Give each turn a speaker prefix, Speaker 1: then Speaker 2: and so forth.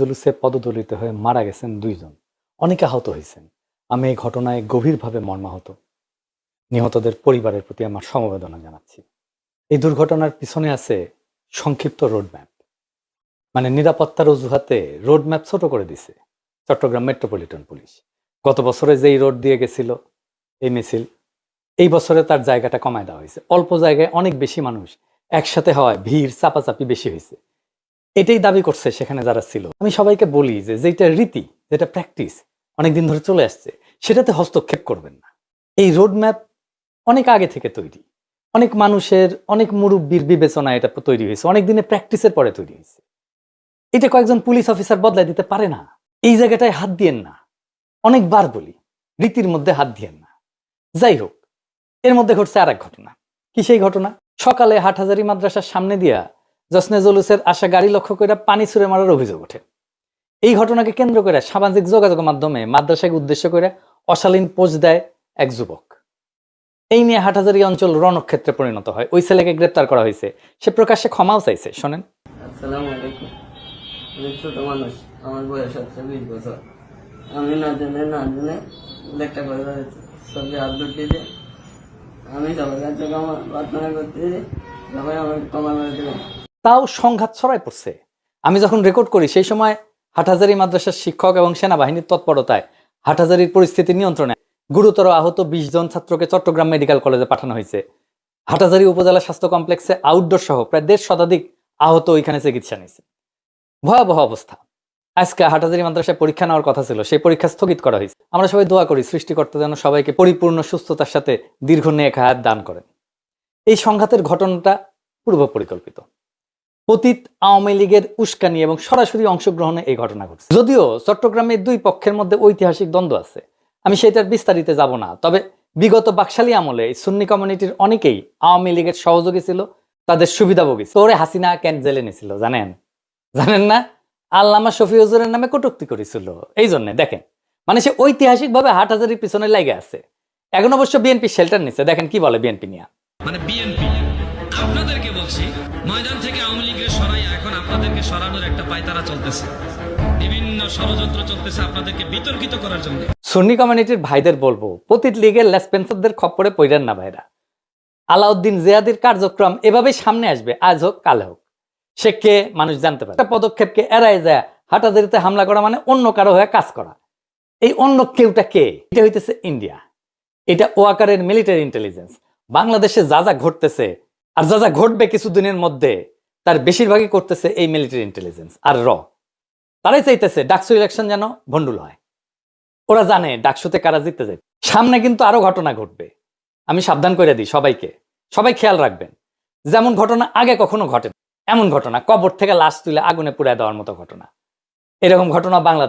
Speaker 1: জুলুসে পদদলিত হয়ে মারা গেছেন দুইজন। অনেকে আহত হয়েছেন। আমি এই ঘটনায় গভীরভাবে মর্মাহত। নিহতদের পরিবারের প্রতি আমার সমবেদনা জানাচ্ছি। এই দুর্ঘটনার পিছনে আছে সংক্ষিপ্ত রোডম্যাপ। মানে নিরাপত্তার অজুহাতে রোডম্যাপ ছোট করে দিছে চট্টগ্রাম মেট্রোপলিটন পুলিশ। গত বছরে যেই রোড দিয়ে গেছিল, এই মিছিল, এই বছরে তার জায়গাটা কমায় দেওয়া হয়েছে। অল্প জায়গায় অনেক বেশি মানুষ একসাথে হওয়ায় ভিড়, চাপাচাপি বেশি হয়েছে। এটাই দাবি করছে সেখানে যারা ছিল। আমি সবাইকে বলি যে যেটা রীতি যেটা প্র্যাকটিস অনেকদিন ধরে চলে আসছে, সেটাতে হস্তক্ষেপ করবেন না। এই রোডম্যাপ অনেক আগে থেকে তৈরি। অনেক মানুষের, অনেক মুরব্বীর বিবেচনা এটা তৈরি হয়েছে। অনেক দিনে প্র্যাকটিসের পরে তৈরি হয়েছে। এটা কয়েকজন পুলিশ অফিসার বদলাই দিতে পারে না। এই জায়গাটায় হাত দিয়েন না। অনেকবার বলি, রীতির মধ্যে হাত দিয়েন না। যাই হোক, এর মধ্যে ঘটছে আর এক ঘটনা। কি সেই ঘটনা? সকালে হাটহাজারি মাদ্রাসার সামনে দিয়া জসনে জলুসের আশা গাড়ি লক্ষ্য করে পানি ছুড়ে মারার অভিযোগ ওঠে। এই ঘটনাকে কেন্দ্র করে সামাজিক যোগাযোগের মাধ্যমে মাদ্রাসাকে উদ্দেশ্য করে অশালীন পোজ দেয় এক যুবক। এই নিয়ে হাটহাজারি অঞ্চল রণক্ষেত্রে পরিণত হয়। ওই ছেলেকে গ্রেপ্তার করা হয়েছে। সে প্রকাশ্যে ক্ষমাও চাইছে। শোনেন।
Speaker 2: আমি না জেনে না জেনে দিয়েছে আমি কাছে প্রার্থনা সবাই করে
Speaker 1: তাও সংঘাত ছড়ায় পড়ছে। আমি যখন রেকর্ড করি, সেই সময় হাটহাজারি মাদ্রাসার শিক্ষক এবং সেনাবাহিনীর তৎপরতায় হাটহাজারির পরিস্থিতি নিয়ন্ত্রণে গুরুতর আহত বিশ জন ছাত্রকে চট্টগ্রাম মেডিকেল কলেজে পাঠানো হয়েছে। হাটহাজারি উপজেলা স্বাস্থ্য কমপ্লেক্সে আউটডোর সহ প্রায় দেড় শতাধিক আহত ওইখানে চিকিৎসা নিয়েছে। ভয়াবহ অবস্থা। আজকে হাটহাজারি মাদ্রাসায় পরীক্ষা নেওয়ার কথা ছিল, সেই পরীক্ষা স্থগিত করা হয়েছে। আমরা সবাই দোয়া করি সৃষ্টিকর্তা যেন সবাইকে পরিপূর্ণ সুস্থতার সাথে দীর্ঘ নেক হায়াত দান করেন। এই সংঘাতের ঘটনাটা পূর্ব পরিকল্পিত অতীত আওয়ামী লীগের উস্কানি এবং সরাসরি অংশগ্রহণে এই ঘটনা ঘটছে। যদিও চট্টগ্রামের দুই পক্ষের মধ্যে ঐতিহাসিক দ্বন্দ্ব আছে। আমি সেটার বিস্তারিতে যাব না। তবে বিগত বাকশালী আমলে সুন্নি কমিউনিটির অনেকেই আওয়ামী লীগের সহযোগী ছিল, তাদের সুবিধাভোগী। তোরে হাসিনা ক্যান জেলে নিয়েছিল জানেন? জানেন না? আল্লামা শফি হুজুরের নামে কটুক্তি করেছিল। এই জন্য, দেখেন। মানে সে ঐতিহাসিকভাবে হাটহাজারির পিছনে লেগে আছে। এখন অবশ্য বিএনপি শেল্টার নিচ্ছে দেখেন কি বলে বিএনপি নিয়ে।
Speaker 3: মানে বিএনপি, আপনাদেরকে বলছি ময়দান থেকে আওয়ামী লীগের সরাই, এখন আপনাদেরকে সরানোর একটা পায়তারা চলতেছে। বিভিন্ন ষড়যন্ত্র চলতেছে আপনাদেরকে বিতর্কিত করার জন্য।
Speaker 1: সুন্নি কমিউনিটির ভাইদের বলব প্রতি লীগের লেসপেন্সারদের খপ্পরে পইরেন না ভাইরা। আলাউদ্দিন জিয়াদির কার্যক্রম এভাবেই সামনে আসবে, আজ হোক, কাল হোক। সে কে মানুষ জানতে পারে। একটা পদক্ষেপকে এড়ায় যায়, হাটাজারিতে হামলা করা মানে অন্য কারও হয়ে কাজ করা। এই অন্য কেউটা কে? এটা হইতেছে ইন্ডিয়া। এটা ওয়াকারের মিলিটারি ইন্টেলিজেন্স বাংলাদেশে যা যা ঘটতেছে আর যা যা ঘটবে কিছুদিনের মধ্যে, তার বেশিরভাগই করতেছে এই মিলিটারি ইন্টেলিজেন্স আর র তারাই চাইতেছে ডাকসু ইলেকশন যেন ভণ্ডুল হয়। ওরা জানে ডাকসুতে কারা জিততে যায়। সামনে কিন্তু আরও ঘটনা ঘটবে। আমি সাবধান করে দিই সবাইকে। সবাই খেয়াল রাখবেন। যেমন ঘটনা আগে কখনো ঘটে এমন ঘটনা, কবর থেকে লাশ তুলে আগুনে পুড়ায় দেওয়ার মতো ঘটনা। এরকম ঘটনা বাংলাদেশ